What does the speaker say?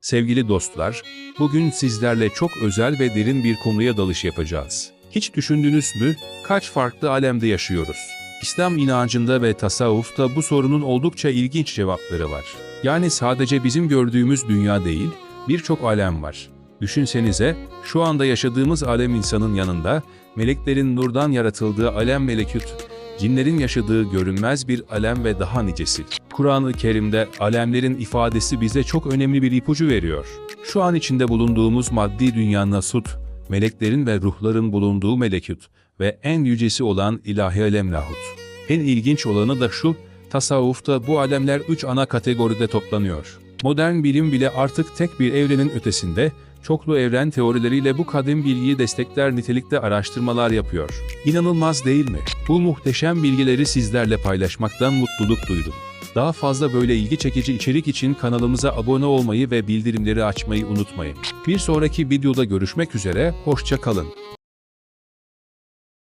Sevgili dostlar, bugün sizlerle çok özel ve derin bir konuya dalış yapacağız. Hiç düşündünüz mü, kaç farklı alemde yaşıyoruz? İslam inancında ve tasavvufta bu sorunun oldukça ilginç cevapları var. Yani sadece bizim gördüğümüz dünya değil, birçok alem var. Düşünsenize, şu anda yaşadığımız alem insanın yanında, meleklerin nurdan yaratıldığı alem melekut, cinlerin yaşadığı görünmez bir alem ve daha nicesi. Kur'an-ı Kerim'de alemlerin ifadesi bize çok önemli bir ipucu veriyor. Şu an içinde bulunduğumuz maddi dünya nasut, meleklerin ve ruhların bulunduğu melekut ve en yücesi olan ilahi alem lahut. En ilginç olanı da şu, tasavvufta bu alemler üç ana kategoride toplanıyor. Modern bilim bile artık tek bir evrenin ötesinde, çoklu evren teorileriyle bu kadim bilgiyi destekler nitelikte araştırmalar yapıyor. İnanılmaz değil mi? Bu muhteşem bilgileri sizlerle paylaşmaktan mutluluk duydum. Daha fazla böyle ilgi çekici içerik için kanalımıza abone olmayı ve bildirimleri açmayı unutmayın. Bir sonraki videoda görüşmek üzere, hoşça kalın.